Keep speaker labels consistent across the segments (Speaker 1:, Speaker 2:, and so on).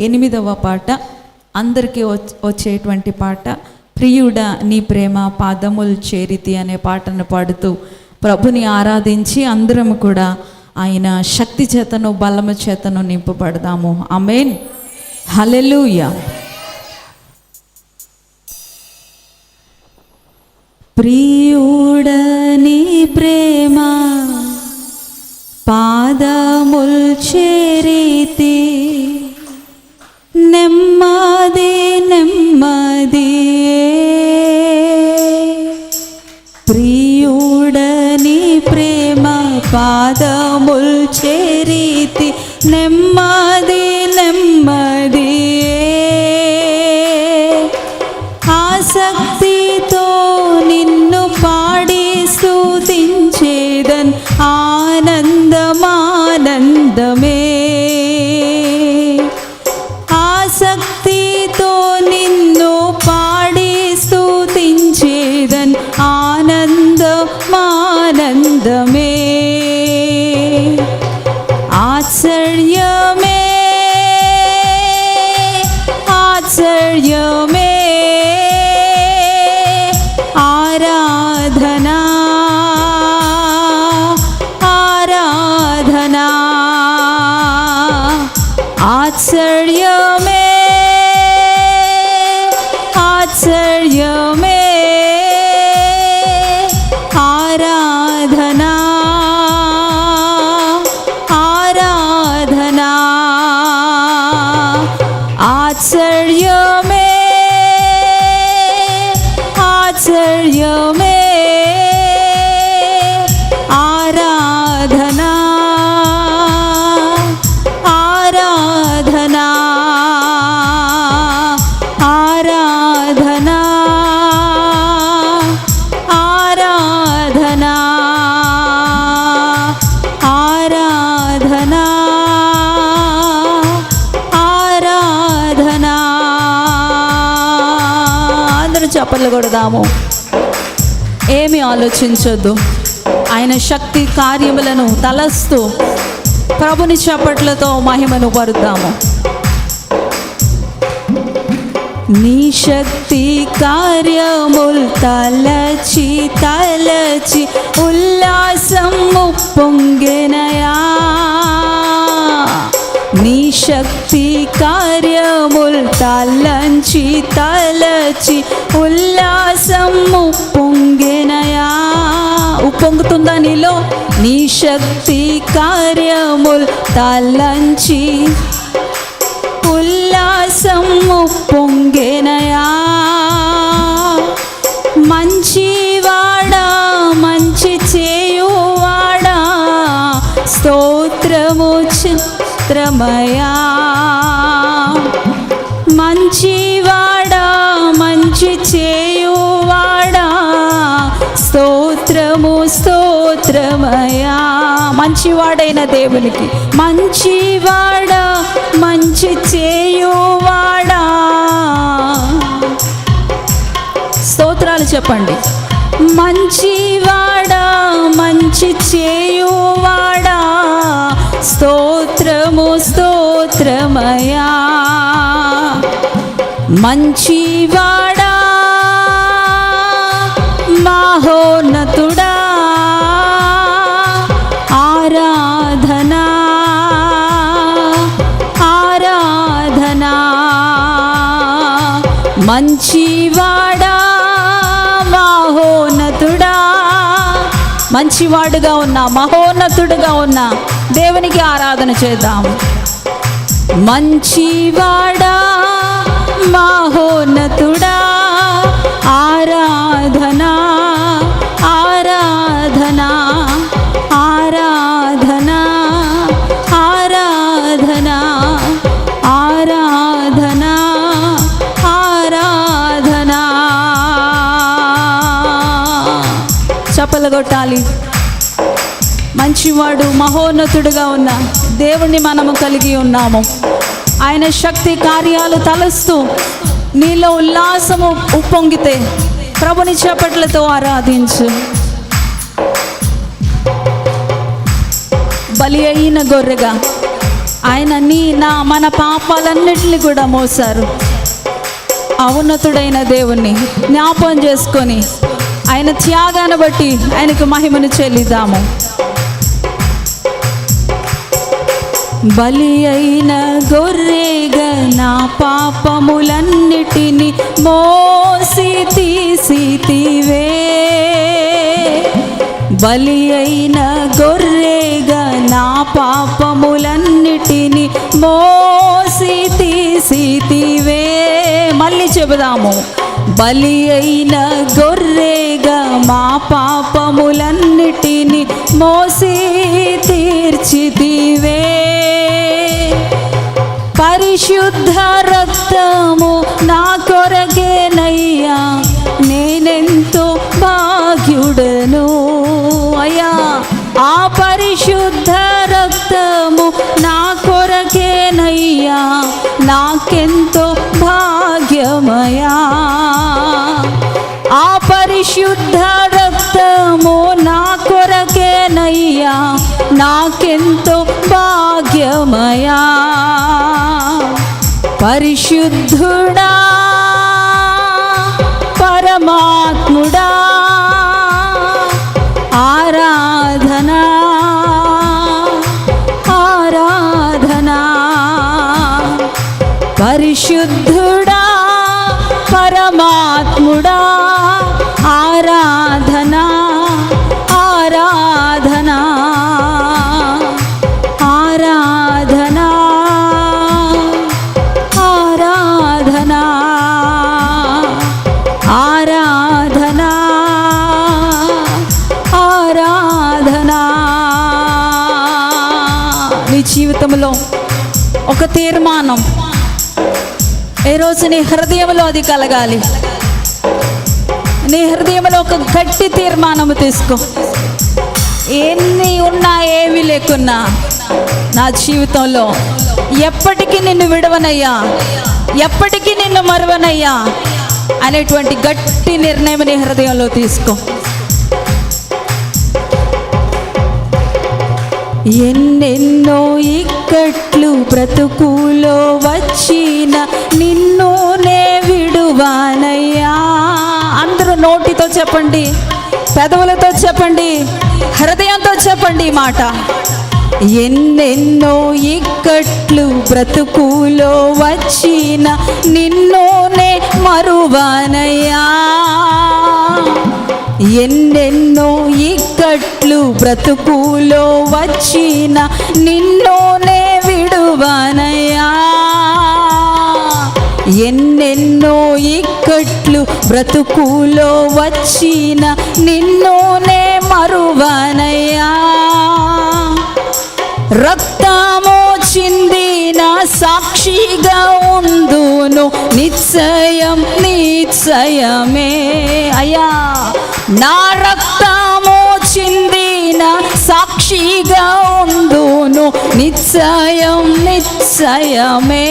Speaker 1: ఎనిమిదవ పాట అందరికీ వచ్చేటువంటి పాట ప్రియుడ నీ ప్రేమ పాదములు చేరితి అనే పాటను పాడుతూ ప్రభుని ఆరాధించి అందరం కూడా ఆయన శక్తి చేతను బలము చేతను నింపబడదాము. అమేన్ ప్రియుడ నీ ప్రేమ పాదముల్ చే చేరితి నెమ్మది నెమ్మది Acharya me, Acharya. చప్పట్లు ఏమి ఆలోచించొద్దు. ఆయన శక్తి కార్యములను తలస్తూ ప్రభుని చప్పట్లతో మహిమను పరుద్దాము. నీ శక్తి కార్యముల్ తలచి తలచి ఉల్లాసము పొంగినయా? శక్తి కార్యముల్ తలంచి తలచి ఉల్లాసము పొంగెనయా. ఉప్పొంగుతుందా నీలో? నీ శక్తి కార్యముల్ తలంచి ఉల్లాసము పొంగెనయా. మంచివాడా చిత్రమయా మంచివాడా మంచి చేయువాడా. స్తోత్రము స్తోత్రమయా మంచివాడైన దేవునికి. మంచివాడా మంచి చేయువాడా. స్తోత్రాలు చెప్పండి. మంచివాడా మంచి చేయు స్తోత్రమయా మంచివాడా? మహోన్నతుడా? ఆరాధనా? ఆరాధనా? మంచివాడా? మహోన్నతుడా? మంచివాడుగా ఉన్నా మహోన్నతుడుగా ఉన్నా దేవునికి ఆరాధన చేద్దాం. మంచివాడా మహోన్నతుడా ఆరాధనా ఆరాధనా ఆరాధనా ఆరాధనా ఆరాధనా ఆరాధనా. చప్పలు వాడు మహోన్నతుడుగా ఉన్న దేవుణ్ణి మనము కలిగి ఉన్నాము. ఆయన శక్తి కార్యాలు తలస్తూ నీలో ఉల్లాసము ఉప్పొంగితే ప్రభుని చేపట్లతో ఆరాధించు. బలి అయిన గొర్రెగా ఆయన నీ నా మన పాపాలన్నింటినీ కూడా మోసారు. అవున్నతుడైన దేవుణ్ణి జ్ఞాపం చేసుకొని ఆయన త్యాగాన్ని బట్టి ఆయనకు మహిమను చెల్లిద్దాము. బలి అయిన గొర్రెగా నా పాపములన్నిటిని మోసి తీసితివే బలి అయిన గొర్రెగా నా పాపములన్నిటిని మోసి తీసితివే మళ్ళీ చెబుదాము. బలి అయిన గొర్రెగా మా పాపములన్నిటిని మోసి తీర్చితి పరిశుద్ధ రక్తము నా కొరకేనయ్యా నేనెంతో భాగ్యుడను. అయ్యా ఆ పరిశుద్ధ రక్తము నా కొరకేనయ్యా నాకెంతో భాగ్యమయా ఆ పరిశుద్ధ రక్తము నా కొరకేనయ్యా నాకెంతో భాగ్యమయా పరిశుద్ధుడా పరమాత్ముడా ఆరాధనా ఆరాధనా. పరిశుద్ధుడా పరమాత్ముడా ఆరాధనా ఆరాధనా. జీవితంలో ఒక తీర్మానం. ఏ రోజు నీ హృదయంలో అది కలగాలి. నీ హృదయంలో ఒక గట్టి తీర్మానము తీసుకో. ఎన్ని ఉన్నా ఏవి లేకున్నా నా జీవితంలో ఎప్పటికీ నిన్ను విడవనయ్యా. ఎప్పటికీ నిన్ను మరువనయ్యా అనేటువంటి గట్టి నిర్ణయం నీ హృదయంలో తీసుకో. ఎన్నెన్నో ఇక్కట్లు బ్రతుకులో వచ్చిన నిన్నునే విడువానయ్యా. అందరూ నోటితో చెప్పండి పెదవులతో చెప్పండి హృదయంతో చెప్పండి మాట. ఎన్నెన్నో ఇక్కట్లు బ్రతుకులో వచ్చిన నిన్నోనే మరువానయ్యా. ఎన్నెన్నో ఇక్కట్లు బ్రతుకులో వచ్చిన నిన్నోనే విడువనయా ఎన్నెన్నో ఇక్కట్లు బ్రతుకులో వచ్చిన నిన్నోనే మరువనయా రక్తమోచింది నా సాక్షిగా ఉందును నిశ్చయం నిశ్చయమే. అయ్యా నా రక్త సాక్షిగా ఉందును నిశ్చయం నిశ్చయమే.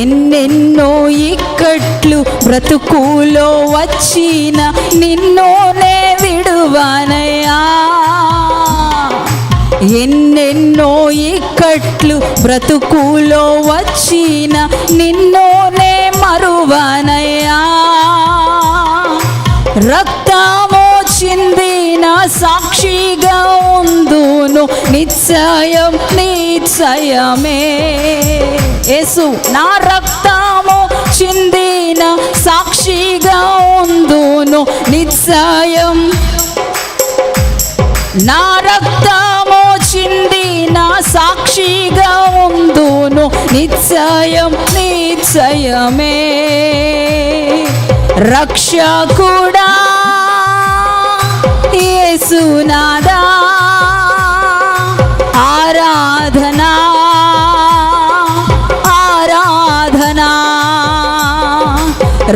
Speaker 1: ఎన్నెన్నో ఇక్కట్లు బ్రతుకులో వచ్చిన నిన్నోనే విడువనయా ఎన్నెన్నో ఇక్కట్లు బ్రతుకులో వచ్చిన నిన్నోనే మరువనయా రక్ నిశ్చయం నిశ్చయమే. యేసు నా రక్తము చిందిన సాక్షిగా ఉందును. నిశ్చయం. నా రక్తము చిందిన సాక్షిగా ఉందును. నిశ్చయం నిశ్చయమే. రక్షకుడా యేసునాదా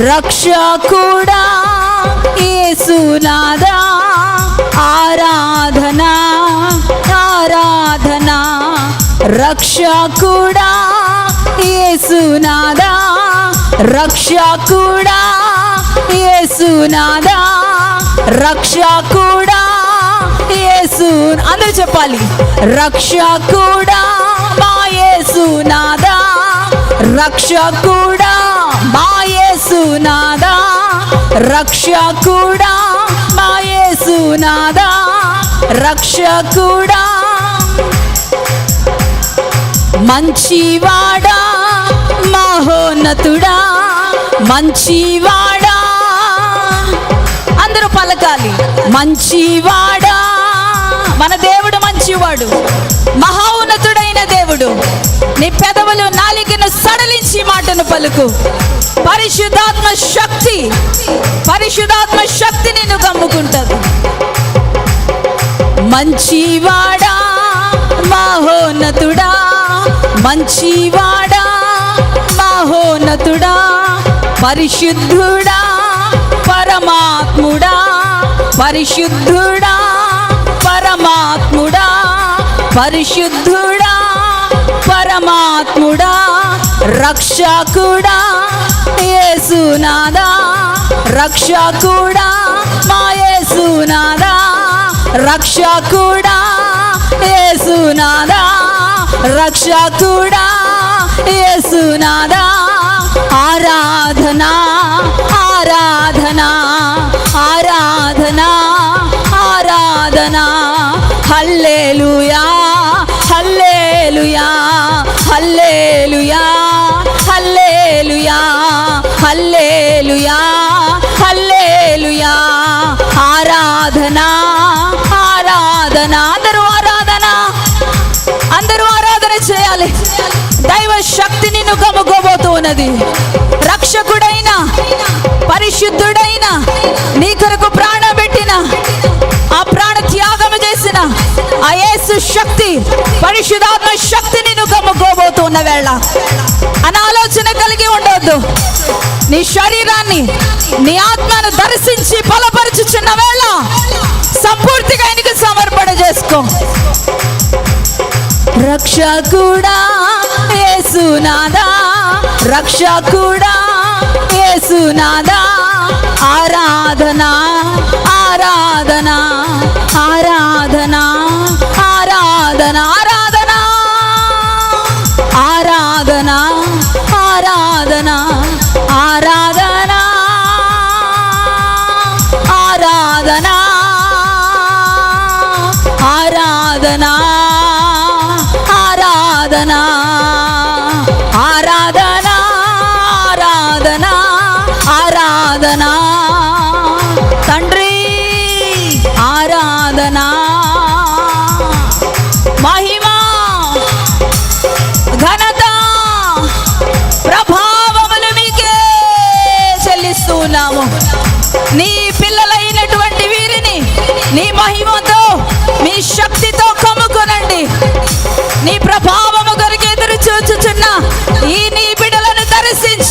Speaker 1: రక్షకుడా యేసునాదా ఆరాధనా ఆరాధనా. రక్షకుడా యేసునాదా రక్షకుడా యేసునాదా. రక్షకుడా యేసు అందరూ చెప్పాలి. రక్షకుడా మా యేసునాదా రక్షకుడా మా యేసునాదా రక్షకుడా మా రక్ష రక్షకుడా. మంచివాడా మహోన్నతుడా మంచివాడా. అందరూ పలకాలి. మంచివాడా మన దేవుడు మంచివాడు మహోన్నతుడైన దేవుడు. నీ పెదవులు నాలుగు సడలించి మాటను పలుకు. పరిశుద్ధాత్మ శక్తి పరిశుద్ధాత్మ శక్తి నిన్ను కమ్ముకుంటది. మంచివాడా మహోన్నతుడా మంచివాడా మహోన్నతుడా పరిశుద్ధుడా పరమాత్ముడా పరిశుద్ధుడా పరమాత్ముడా పరిశుద్ధుడా పరమాత్ముడా. రక్షకుడా యేసునాదా. రక్షకుడా మా యేసునాదా. రక్షకుడా యేసునాదా. రక్షకుడా ఆరాధనా ఆరాధన అందరూ ఆరాధన. అందరూ ఆరాధన చేయాలి. దైవ శక్తి నిన్ను కమ్ముకోబోతూ ఉన్నది రక్షకుడైన పరిశుద్ధుడైన నీ కొరకు ప్రాణం పెట్టిన ఆ ప్రాణ త్యాగం చేసిన ఆ యేసు శక్తి పరిశుద్ధాత్మ శక్తి నిన్ను కమ్ముకోబోతున్న వేళ. అనాలోచన కలిగి ఉండొద్దు. నీ శరీరాన్ని నీ ఆత్మను దర్శించి బలపరచుచున్న వేళ చేసుకో రక్షకుడా ఏసునాదా రక్షకుడా యేసునాదా ఆరాధన ఆరాధన ఆరాధన ఆరాధన ఆరాధన ఆరాధన. ఆరాధనా ఆరాధన ఆరాధన ఆరాధన ఆరాధన. తండ్రి ఆరాధనా. మహిమ ఘనత ప్రభావములు మీకే చెల్లిస్తున్నాము. నీ పిల్లలైనటువంటి వీరిని నీ మహిమ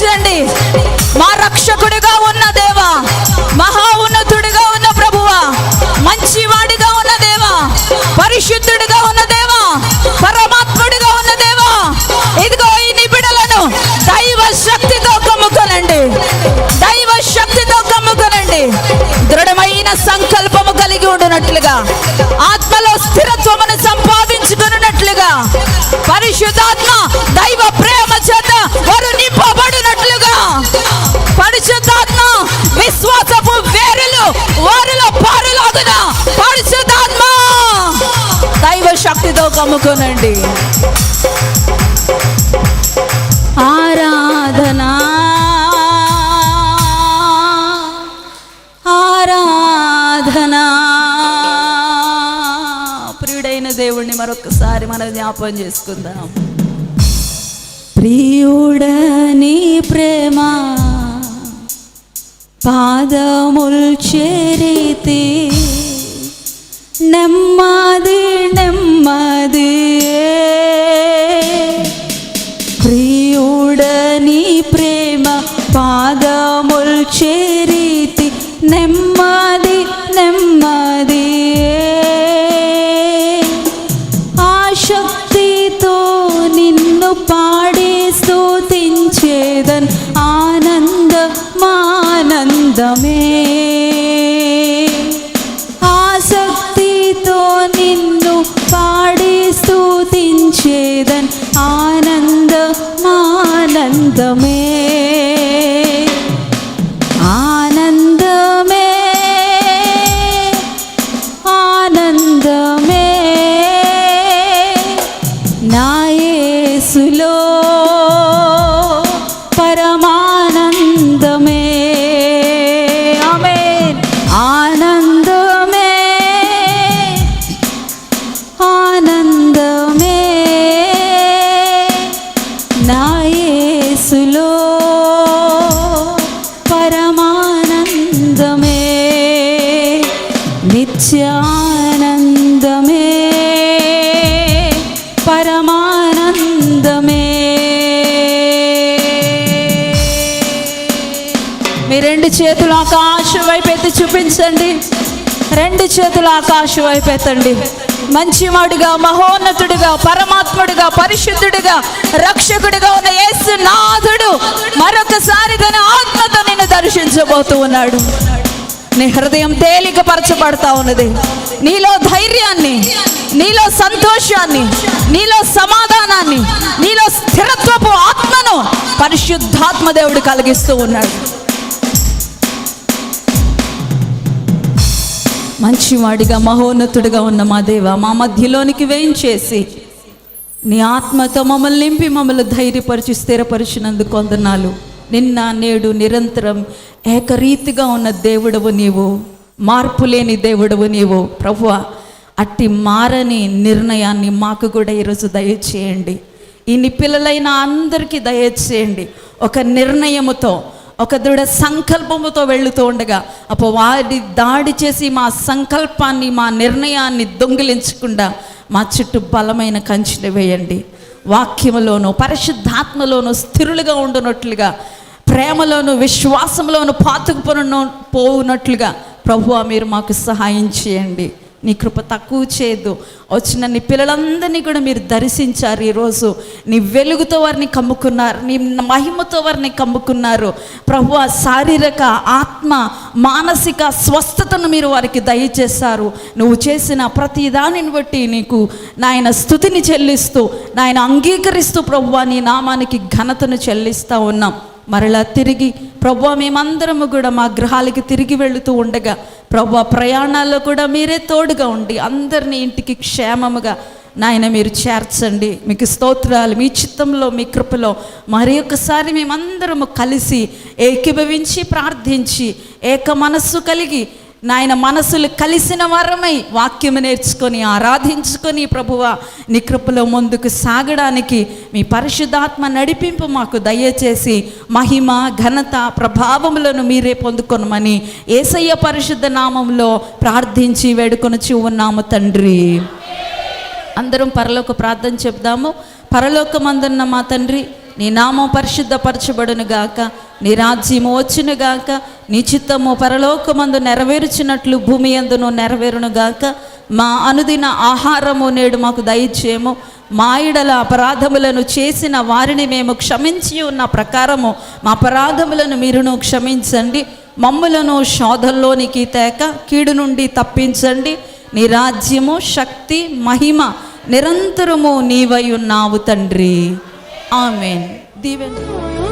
Speaker 1: దర్శించండి మా రక్షకుడిగా ఉన్న దేవా మహా ఉన్నతుడిగా ఉన్న ప్రభువా మంచివాడిగా ఉన్న దేవా పరిశుద్ధుడిగా ఉన్న దేవా పరమాత్ముడిగా ఉన్న దేవా ఇదిగో ఈ నిబిడలను దైవ శక్తితో కమ్ముకొనండి. దైవ శక్తితో కమ్ముకొనండి. దృఢమైన సంకల్పము కమ్ముకోనండి. ఆరాధన. ఆరాధన. ప్రియుడైన దేవుణ్ణి మరొకసారి మనం జ్ఞాపం చేసుకుందాం. ప్రియుడని ప్రేమ పాదముల్ చేరితే నెమ్మది మదియే ప్రియుడని ప్రేమ పాదముల్ చేరీతి నెమ్మది నెమ్మదియే ఆ శక్తితో నిన్ను పాడి స్తోతించేదన్ ఆనంద మానందమే ఎత్తి రెండు చేతులు ఆకాశం వైపు ఎత్తండి. మంచివాడుగా మహోన్నతుడిగా పరమాత్ముడిగా పరిశుద్ధుడిగా రక్షకుడిగా ఉన్న యేసు నాథుడు మరొకసారి తన ఆత్మతో నిన్ను దర్శించబోతూ ఉన్నాడు. నీ హృదయం తేలికపరచబడతా ఉన్నది. నీలో ధైర్యాన్ని నీలో సంతోషాన్ని నీలో సమాధానాన్ని నీలో స్థిరత్వపు ఆత్మను పరిశుద్ధాత్మ దేవుడు కలిగిస్తూ ఉన్నాడు. మంచివాడిగా మహోన్నతుడిగా ఉన్న మా దేవ మా మధ్యలోనికి వేయించేసి నీ ఆత్మతో మమ్మల్ని నింపి మమ్మల్ని ధైర్యపరిచి స్థిరపరిచినందుకు వందనాలు. నిన్న నేడు నిరంతరం ఏకరీతిగా ఉన్న దేవుడవు నీవు. మార్పు లేని దేవుడవు నీవు. ప్రభువ అట్టి మారని నిర్ణయాన్ని మాకు కూడా ఈరోజు దయచేయండి. ఈ పిల్లలైన అందరికీ దయచేయండి. ఒక నిర్ణయముతో ఒక దృఢ సంకల్పముతో వెళుతూ ఉండగా అప్పుడు వారి దాడి చేసి మా సంకల్పాన్ని మా నిర్ణయాన్ని దొంగిలించకుండా మా చుట్టూ బలమైన కంచెలు వేయండి. వాక్యములోను పరిశుద్ధాత్మలోను స్థిరులుగా ఉండునట్లుగా ప్రేమలోను విశ్వాసంలోను పాతుకుపోను పోవునట్లుగా ప్రభువ మీరు మాకు సహాయం చేయండి. నీ కృప తక్కువ చేయొద్దు వచ్చిన నీ పిల్లలందరినీ కూడా మీరు దర్శించారు ఈరోజు. నీ వెలుగుతో వారిని కమ్ముకున్నారు. నీ మహిమతో వారిని కమ్ముకున్నారు. ప్రభు శారీరక ఆత్మ మానసిక స్వస్థతను మీరు వారికి దయచేశారు. నువ్వు చేసిన ప్రతి దానిని బట్టి నీకు నాయన స్థుతిని చెల్లిస్తూ నాయన అంగీకరిస్తూ ప్రభు నీ నామానికి ఘనతను చెల్లిస్తూ ఉన్నాం. మరలా తిరిగి ప్రభు మేమందరము కూడా మా గృహాలకి తిరిగి వెళుతూ ఉండగా ప్రభు ప్రయాణాల్లో కూడా మీరే తోడుగా ఉండి అందరినీ ఇంటికి క్షేమముగా నాయన మీరు చేర్చండి. మీకు స్తోత్రాలు మీ చిత్తంలో మీ కృపలో మరి ఒకసారి మేమందరము కలిసి ఏకీభవించి ప్రార్థించి ఏక మనస్సు కలిగి నాయన మనసులు కలిసిన వరమై వాక్యము నేర్చుకొని ఆరాధించుకొని ప్రభువ నీ కృపలో ముందుకు సాగడానికి మీ పరిశుద్ధాత్మ నడిపింపు మాకు దయచేసి మహిమ ఘనత ప్రభావములను మీరే పొందుకొనమని ఏసయ్య పరిశుద్ధ నామంలో ప్రార్థించి వేడుకొనిచి ఉన్నాము తండ్రి. అందరం పరలోక ప్రార్థన చెప్దాము. పరలోకమందున్న మా తండ్రి నీ నామం పరిశుద్ధపరచబడును గాక నీ రాజ్యము వచ్చును గాక నీ చిత్తము పరలోకమందు నెరవేర్చినట్లు భూమి అందును నెరవేరును గాక మా అనుదిన ఆహారము నేడు మాకు దయచేయము. మా ఇడల అపరాధములను చేసిన వారిని మేము క్షమించి ఉన్న ప్రకారము మా అపరాధములను మీరును క్షమించండి. మమ్ములను శోధంలోనికి తేక కీడు నుండి తప్పించండి. నీ రాజ్యము శక్తి మహిమ నిరంతరము నీవై ఉన్నావు తండ్రి. Amen. Divin.